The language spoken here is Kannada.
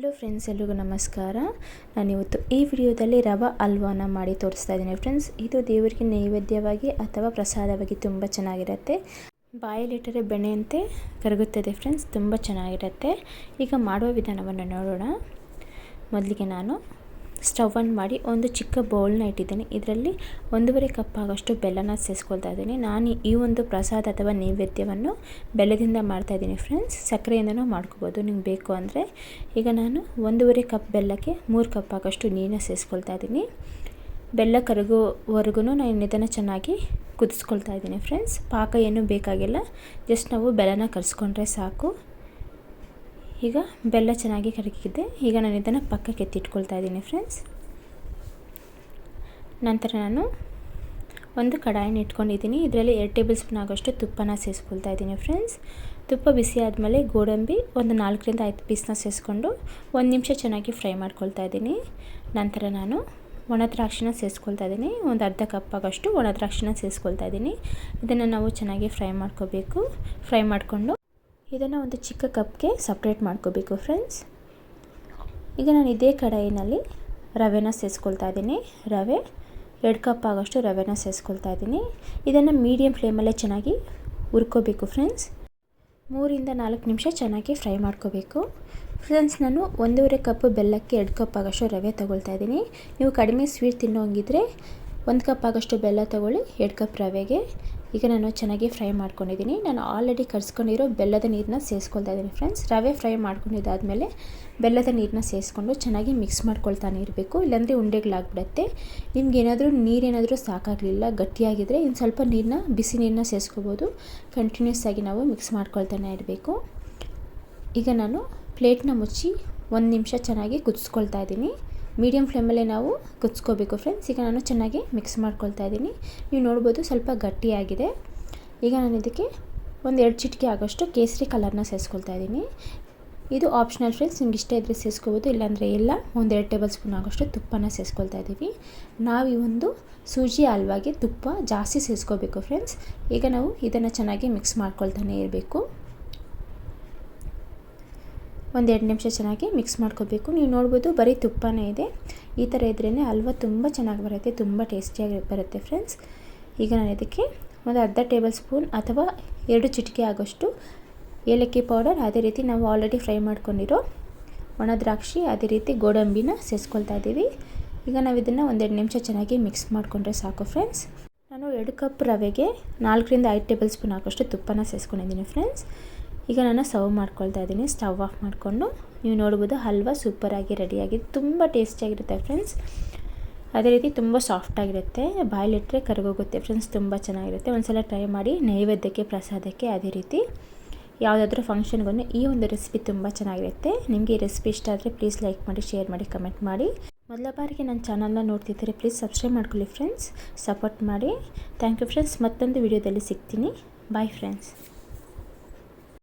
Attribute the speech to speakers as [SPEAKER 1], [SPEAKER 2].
[SPEAKER 1] ಹಲೋ ಫ್ರೆಂಡ್ಸ್, ಎಲ್ರಿಗೂ ನಮಸ್ಕಾರ. ನಾನಿವತ್ತು ಈ ವಿಡಿಯೋದಲ್ಲಿ ರವ ಹಲ್ವಾನ ಮಾಡಿ ತೋರಿಸ್ತಾ ಇದ್ದೀನಿ ಫ್ರೆಂಡ್ಸ್. ಇದು ದೇವರಿಗೆ ನೈವೇದ್ಯವಾಗಿ ಅಥವಾ ಪ್ರಸಾದವಾಗಿ ತುಂಬ ಚೆನ್ನಾಗಿರುತ್ತೆ. ಬಾಯಲ್ಲಿಟ್ಟರೆ ಬೆಣ್ಣೆಯಂತೆ ಕರಗುತ್ತದೆ ಫ್ರೆಂಡ್ಸ್, ತುಂಬ ಚೆನ್ನಾಗಿರುತ್ತೆ. ಈಗ ಮಾಡುವ ವಿಧಾನವನ್ನು ನೋಡೋಣ. ಮೊದಲಿಗೆ ನಾನು ಸ್ಟವ್ ಆನ್ ಮಾಡಿ ಒಂದು ಚಿಕ್ಕ ಬೌಲ್ನ ಇಟ್ಟಿದ್ದೇನೆ. ಇದರಲ್ಲಿ ಒಂದೂವರೆ ಕಪ್ ಆಗೋಷ್ಟು ಬೆಲ್ಲನ ಸೇರಿಸ್ಕೊಳ್ತಾ ಇದ್ದೀನಿ. ನಾನು ಈ ಒಂದು ಪ್ರಸಾದ ಅಥವಾ ನೈವೇದ್ಯವನ್ನು ಬೆಲ್ಲದಿಂದ ಮಾಡ್ತಾಯಿದ್ದೀನಿ ಫ್ರೆಂಡ್ಸ್. ಸಕ್ಕರೆಯಿಂದನೂ ಮಾಡ್ಕೋಬೋದು. ನಿಮ್ಗೆ ಬೇಕು ಅಂದರೆ. ಈಗ ನಾನು ಒಂದೂವರೆ ಕಪ್ ಬೆಲ್ಲಕ್ಕೆ ಮೂರು ಕಪ್ ಆಗೋಷ್ಟು ನೀರನ್ನ ಸೇರಿಸ್ಕೊಳ್ತಾ ಇದ್ದೀನಿ. ಬೆಲ್ಲ ಕರಗುವವರೆಗೂ ನಾನು ಇದನ್ನು ಚೆನ್ನಾಗಿ ಕುದಿಸ್ಕೊಳ್ತಾ ಇದ್ದೀನಿ ಫ್ರೆಂಡ್ಸ್. ಪಾಕ ಏನೂ ಬೇಕಾಗಿಲ್ಲ. ಜಸ್ಟ್ ನಾವು ಬೆಲ್ಲನ ಕರೆಸ್ಕೊಂಡ್ರೆ ಸಾಕು. ಈಗ ಬೆಲ್ಲ ಚೆನ್ನಾಗಿ ಕರಗಿದೆ ಈಗ ನಾನು ಇದನ್ನು ಪಕ್ಕಕ್ಕೆ ಎತ್ತಿಟ್ಕೊಳ್ತಾ ಇದ್ದೀನಿ ಫ್ರೆಂಡ್ಸ್ ನಂತರ ನಾನು ಒಂದು ಕಡಾಯಿನ ಇಟ್ಕೊಂಡಿದ್ದೀನಿ. ಇದರಲ್ಲಿ ಎರಡು ಟೇಬಲ್ ಸ್ಪೂನ್ ಆಗೋಷ್ಟು ತುಪ್ಪನ ಸೇರಿಸ್ಕೊಳ್ತಾ ಇದ್ದೀನಿ ಫ್ರೆಂಡ್ಸ್ ತುಪ್ಪ ಬಿಸಿ ಆದಮೇಲೆ ಗೋಡಂಬಿ ಒಂದು ನಾಲ್ಕರಿಂದ ಐದು ಪೀಸ್ನ ಸೇರಿಸ್ಕೊಂಡು ಒಂದು ನಿಮಿಷ ಚೆನ್ನಾಗಿ ಫ್ರೈ ಮಾಡ್ಕೊಳ್ತಾ ಇದ್ದೀನಿ. ನಂತರ ನಾನು ಒಣ ದ್ರಾಕ್ಷಿನ ಸೇರಿಸ್ಕೊಳ್ತಾ ಇದ್ದೀನಿ. ಒಂದು ಅರ್ಧ ಕಪ್ ಆಗೋಷ್ಟು ಒಣ ದ್ರಾಕ್ಷಿನ ಸೇರಿಸ್ಕೊಳ್ತಾ ಇದ್ದೀನಿ. ಇದನ್ನು ನಾವು ಚೆನ್ನಾಗಿ ಫ್ರೈ ಮಾಡ್ಕೋಬೇಕು. ಫ್ರೈ ಮಾಡಿಕೊಂಡು ಇದನ್ನು ಒಂದು ಚಿಕ್ಕ ಕಪ್ಗೆ ಸಪ್ರೇಟ್ ಮಾಡ್ಕೋಬೇಕು ಫ್ರೆಂಡ್ಸ್ ಈಗ ನಾನು ಇದೇ ಕಡಾಯಿನಲ್ಲಿ ರವೆನ ಸೇರಿಸ್ಕೊಳ್ತಾ ಇದ್ದೀನಿ. ರವೆ, ಎರಡು ಕಪ್ ಆಗೋಷ್ಟು ರವೆನ ಸೇರಿಸ್ಕೊಳ್ತಾ ಇದ್ದೀನಿ. ಇದನ್ನು ಮೀಡಿಯಮ್ ಫ್ಲೇಮಲ್ಲೇ ಚೆನ್ನಾಗಿ ಹುರ್ಕೋಬೇಕು ಫ್ರೆಂಡ್ಸ್ ಮೂರಿಂದ ನಾಲ್ಕು ನಿಮಿಷ ಚೆನ್ನಾಗಿ ಫ್ರೈ ಮಾಡ್ಕೋಬೇಕು. ಫ್ರೆಂಡ್ಸ್ ನಾನು ಒಂದೂವರೆ ಕಪ್ ಬೆಲ್ಲಕ್ಕೆ ಎರಡು ಕಪ್ ಆಗೋಷ್ಟು ರವೆ ತೊಗೊಳ್ತಾ ಇದ್ದೀನಿ. ನೀವು ಕಡಿಮೆ ಸ್ವೀಟ್ ತಿನ್ನೋಂಗಿದ್ರೆ ಒಂದು ಕಪ್ ಆಗೋಷ್ಟು ಬೆಲ್ಲ ತೊಗೊಳ್ಳಿ, ಎರಡು ಕಪ್ ರವೆಗೆ. ಈಗ ನಾನು ಚೆನ್ನಾಗಿ ಫ್ರೈ ಮಾಡ್ಕೊಂಡಿದ್ದೀನಿ. ನಾನು ಆಲ್ರೆಡಿ ಕರ್ಸ್ಕೊಂಡಿರೋ ಬೆಲ್ಲದ ನೀರನ್ನ ಸೇರಿಸ್ಕೊಳ್ತಾ ಇದ್ದೀನಿ ಫ್ರೆಂಡ್ಸ್ ರವೆ ಫ್ರೈ ಮಾಡ್ಕೊಂಡಿದ್ದಾದಮೇಲೆ ಬೆಲ್ಲದ ನೀರನ್ನ ಸೇರಿಸ್ಕೊಂಡು ಚೆನ್ನಾಗಿ ಮಿಕ್ಸ್ ಮಾಡ್ಕೊಳ್ತಾನೆ ಇರಬೇಕು ಇಲ್ಲಾಂದರೆ ಉಂಡೆಗಳಾಗ್ಬಿಡತ್ತೆ. ನಿಮ್ಗೆ ಏನಾದರೂ ನೀರೇನಾದರೂ ಸಾಕಾಗಲಿಲ್ಲ ಗಟ್ಟಿಯಾಗಿದ್ದರೆ ಇನ್ನು ಸ್ವಲ್ಪ ನೀರನ್ನ ಬಿಸಿ ನೀರನ್ನ ಸೇರಿಸ್ಕೋಬೋದು ಕಂಟಿನ್ಯೂಸ್ ಆಗಿ ನಾವು ಮಿಕ್ಸ್ ಮಾಡ್ಕೊಳ್ತಾನೆ ಇರಬೇಕು. ಈಗ ನಾನು ಪ್ಲೇಟ್ನ ಮುಚ್ಚಿ ಒಂದು ನಿಮಿಷ ಚೆನ್ನಾಗಿ ಕುದಿಸ್ಕೊಳ್ತಾ ಇದ್ದೀನಿ. ಮೀಡಿಯಮ್ ಫ್ಲೇಮಲ್ಲೇ ನಾವು ಕುದಿಸ್ಕೋಬೇಕು ಫ್ರೆಂಡ್ಸ್. ಈಗ ನಾನು ಚೆನ್ನಾಗಿ ಮಿಕ್ಸ್ ಮಾಡ್ಕೊಳ್ತಾ ಇದ್ದೀನಿ. ನೀವು ನೋಡ್ಬೋದು ಸ್ವಲ್ಪ ಗಟ್ಟಿಯಾಗಿದೆ. ಈಗ ನಾನು ಇದಕ್ಕೆ ಒಂದು ಎರಡು ಚಿಟಿಕೆ ಆಗೋಷ್ಟು ಕೇಸರಿ ಕಲರ್ನ ಸೇರಿಸ್ಕೊಳ್ತಾ ಇದ್ದೀನಿ. ಇದು ಆಪ್ಷನಲ್ ಫ್ರೆಂಡ್ಸ್. ನಿಮ್ಗೆ ಇಷ್ಟ ಇದ್ದರೆ ಸೇರಿಸ್ಕೋಬೋದು, ಇಲ್ಲಾಂದರೆ ಎಲ್ಲ ಒಂದು ಎರಡು ಟೇಬಲ್ ಸ್ಪೂನ್ ಆಗೋಷ್ಟು ತುಪ್ಪನ ಸೇರಿಸ್ಕೊಳ್ತಾ ಇದ್ದೀವಿ. ನಾವು ಈ ಒಂದು ಸೂಜಿ ಹಲ್ವಾಗೆ ತುಪ್ಪ ಜಾಸ್ತಿ ಸೇರಿಸ್ಕೋಬೇಕು ಫ್ರೆಂಡ್ಸ್. ಈಗ ನಾವು ಇದನ್ನು ಚೆನ್ನಾಗಿ ಮಿಕ್ಸ್ ಮಾಡ್ಕೊಳ್ತಾನೆ ಇರಬೇಕು. ಒಂದೆರಡು ನಿಮಿಷ ಚೆನ್ನಾಗಿ ಮಿಕ್ಸ್ ಮಾಡ್ಕೋಬೇಕು. ನೀವು ನೋಡ್ಬೋದು ಬರೀ ತುಪ್ಪನೇ ಇದೆ. ಈ ಥರ ಇದ್ರೇ ಹಲ್ವ ತುಂಬ ಚೆನ್ನಾಗಿ ಬರುತ್ತೆ, ತುಂಬ ಟೇಸ್ಟಿಯಾಗಿ ಬರುತ್ತೆ ಫ್ರೆಂಡ್ಸ್ ಈಗ ನಾನು ಇದಕ್ಕೆ ಒಂದು ಅರ್ಧ ಟೇಬಲ್ ಸ್ಪೂನ್ ಅಥವಾ ಎರಡು ಚಿಟಿಕೆ ಆಗೋಷ್ಟು ಏಲಕ್ಕಿ ಪೌಡರ್ ಅದೇ ರೀತಿ ನಾವು ಆಲ್ರೆಡಿ ಫ್ರೈ ಮಾಡ್ಕೊಂಡಿರೋ ಒಣ ದ್ರಾಕ್ಷಿ, ಅದೇ ರೀತಿ ಗೋಡಂಬಿನ ಸೇರಿಸ್ಕೊಳ್ತಾ ಇದ್ದೀವಿ. ಈಗ ನಾವು ಇದನ್ನು ಒಂದೆರಡು ನಿಮಿಷ ಚೆನ್ನಾಗಿ ಮಿಕ್ಸ್ ಮಾಡಿಕೊಂಡ್ರೆ ಸಾಕು ಫ್ರೆಂಡ್ಸ್ ನಾನು ಎರಡು ಕಪ್ ರವೆಗೆ ನಾಲ್ಕರಿಂದ ಐದು ಟೇಬಲ್ ಸ್ಪೂನ್ ಆಗೋಷ್ಟು ತುಪ್ಪನ ಸೇರಿಸ್ಕೊಂಡಿದ್ದೀನಿ ಫ್ರೆಂಡ್ಸ್ ಈಗ ನಾನು ಸರ್ವ್ ಮಾಡ್ಕೊಳ್ತಾ ಇದ್ದೀನಿ. ಸ್ಟವ್ ಆಫ್ ಮಾಡಿಕೊಂಡು ನೀವು ನೋಡ್ಬೋದು ಹಲ್ವಾ ಸೂಪರಾಗಿ ರೆಡಿಯಾಗಿದೆ ತುಂಬ ಟೇಸ್ಟಿಯಾಗಿರುತ್ತೆ ಫ್ರೆಂಡ್ಸ್ ಅದೇ ರೀತಿ ತುಂಬ ಸಾಫ್ಟಾಗಿರುತ್ತೆ ಬಾಯ್ಲಿಟ್ಟರೆ ಕರಗೋಗುತ್ತೆ ಫ್ರೆಂಡ್ಸ್ ತುಂಬ ಚೆನ್ನಾಗಿರುತ್ತೆ. ಒಂದು ಸಲ ಟ್ರೈ ಮಾಡಿ ನೈವೇದ್ಯಕ್ಕೆ, ಪ್ರಸಾದಕ್ಕೆ ಅದೇ ರೀತಿ ಯಾವುದಾದ್ರೂ ಫಂಕ್ಷನ್ಗೂ ಈ ಒಂದು ರೆಸಿಪಿ ತುಂಬ ಚೆನ್ನಾಗಿರುತ್ತೆ. ನಿಮಗೆ ಈ ರೆಸಿಪಿ ಇಷ್ಟ ಆದರೆ ಪ್ಲೀಸ್ ಲೈಕ್ ಮಾಡಿ ಶೇರ್ ಮಾಡಿ ಕಮೆಂಟ್ ಮಾಡಿ. ಮೊದಲ ಬಾರಿಗೆ ನನ್ನ ಚಾನಲ್ನ ನೋಡ್ತಿದ್ದರೆ ಪ್ಲೀಸ್ ಸಬ್ಸ್ಕ್ರೈಬ್ ಮಾಡ್ಕೊಳ್ಳಿ ಫ್ರೆಂಡ್ಸ್ ಸಪೋರ್ಟ್ ಮಾಡಿ. ಥ್ಯಾಂಕ್ ಯು ಫ್ರೆಂಡ್ಸ್ ಮತ್ತೊಂದು ವಿಡಿಯೋದಲ್ಲಿ ಸಿಗ್ತೀನಿ. Bye friends